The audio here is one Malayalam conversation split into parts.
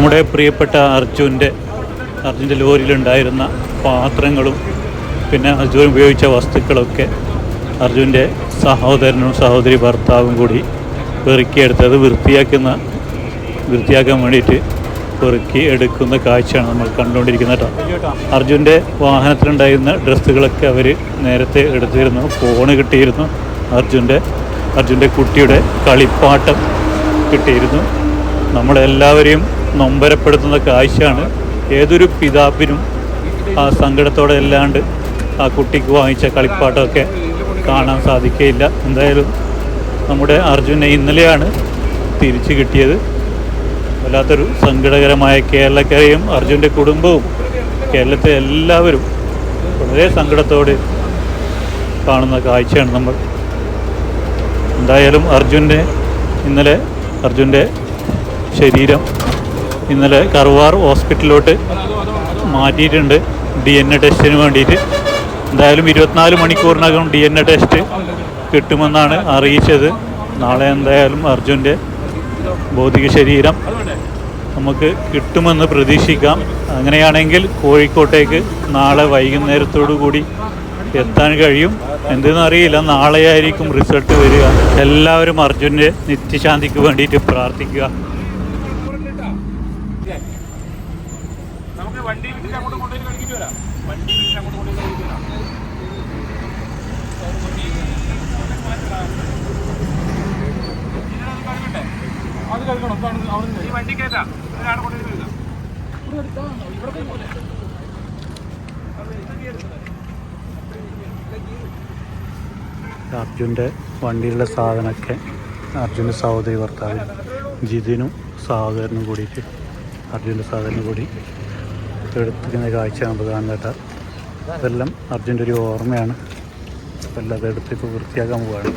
നമ്മുടെ പ്രിയപ്പെട്ട അർജുന്റെ അർജുന്റെ ലോറിയിലുണ്ടായിരുന്ന പാത്രങ്ങളും പിന്നെ അർജുൻ ഉപയോഗിച്ച വസ്തുക്കളൊക്കെ അർജുന്റെ സഹോദരനും സഹോദരി ഭർത്താവും കൂടി പെറുക്കിയെടുത്തത് വൃത്തിയാക്കുന്ന വൃത്തിയാക്കാൻ വേണ്ടിയിട്ട് പെറുക്കി എടുക്കുന്ന കാഴ്ചയാണ് നമ്മൾ കണ്ടുകൊണ്ടിരിക്കുന്നത് കേട്ടോ. അർജുന്റെ വാഹനത്തിലുണ്ടായിരുന്ന ഡ്രസ്സുകളൊക്കെ അവർ നേരത്തെ എടുത്തിരുന്നു ഫോണ് കിട്ടിയിരുന്നു. അർജുന്റെ അർജുന്റെ കുട്ടിയുടെ കളിപ്പാട്ടം കിട്ടിയിരുന്നു. നമ്മളെല്ലാവരെയും നൊമ്പരപ്പെടുത്തുന്ന കാഴ്ചയാണ് ഏതൊരു പിതാവിനും ആ സങ്കടത്തോടെ അല്ലാണ്ട് ആ കുട്ടിക്ക് വാങ്ങിച്ച കളിപ്പാട്ടമൊക്കെ കാണാൻ സാധിക്കുകയില്ല. എന്തായാലും നമ്മുടെ അർജുനെ ഇന്നലെയാണ് തിരിച്ചു കിട്ടിയത്. വല്ലാത്തൊരു സങ്കടകരമായ കേരളക്കരയും അർജുന്റെ കുടുംബവും കേരളത്തെ എല്ലാവരും വളരെ സങ്കടത്തോടെ കാണുന്ന കാഴ്ചയാണ് നമ്മൾ. എന്തായാലും അർജുന്റെ ഇന്നലെ അർജുന്റെ ശരീരം ഇന്നലെ കറുവാർ ഹോസ്പിറ്റലിലോട്ട് മാറ്റിയിട്ടുണ്ട് ഡി എൻ എ ടെസ്റ്റിന് വേണ്ടിയിട്ട്. എന്തായാലും ഇരുപത്തിനാല് മണിക്കൂറിനകം ഡി എൻ എ ടെസ്റ്റ് കിട്ടുമെന്നാണ് അറിയിച്ചത്. നാളെ എന്തായാലും അർജുന്റെ ഭൗതിക ശരീരം നമുക്ക് കിട്ടുമെന്ന് പ്രതീക്ഷിക്കാം. അങ്ങനെയാണെങ്കിൽ കോഴിക്കോട്ടേക്ക് നാളെ വൈകുന്നേരത്തോടു കൂടി എത്താൻ കഴിയും. എന്തെന്ന് അറിയില്ല നാളെയായിരിക്കും റിസൾട്ട് വരിക. എല്ലാവരും അർജുന്റെ നിത്യശാന്തിക്ക് വേണ്ടിയിട്ട് പ്രാർത്ഥിക്കുക. നമുക്ക് വണ്ടി വിട്ടിട്ട് അങ്ങോട്ട് കൊണ്ടുപോയി കളിക്കിട്ട് വരാം. വണ്ടി വിട്ടിട്ട് അങ്ങോട്ട് കൊണ്ടുപോയി കളിക്കിട്ട് വരാം. അത് കഴുകണം ഈ വണ്ടി കയറ്റാം. ഒരാളെ കൊണ്ടുപോയി കഴുകാം അർജുന്റെ വണ്ടിയിലുള്ള സാധനമൊക്കെ അർജുന്റെ സഹോദരി ഭർത്താവ് ജിതിനും സഹോദരനും കൂടിയിട്ട് അർജുന്റെ സഹോദരനും കൂടി എടുത്തിരിക്കുന്ന കാഴ്ച നമുക്ക് കാണുന്ന കേട്ടാ. അതെല്ലാം അർജുന്റെ ഒരു ഓർമ്മയാണ്. അപ്പോൾ എല്ലാം അതെടുത്ത് വൃത്തിയാക്കാൻ പോവുകയാണ്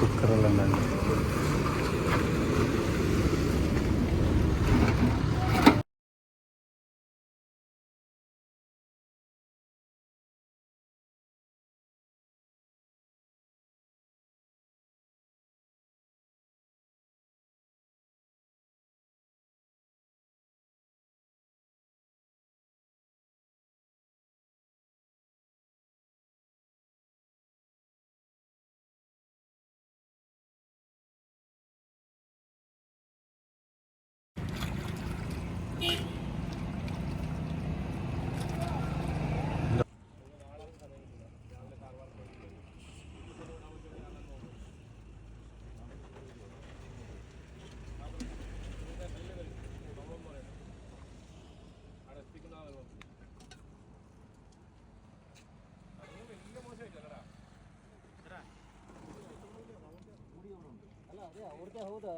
കുക്കറെല്ലാം ഉണ്ടായിരുന്നു ಹೌದಾ?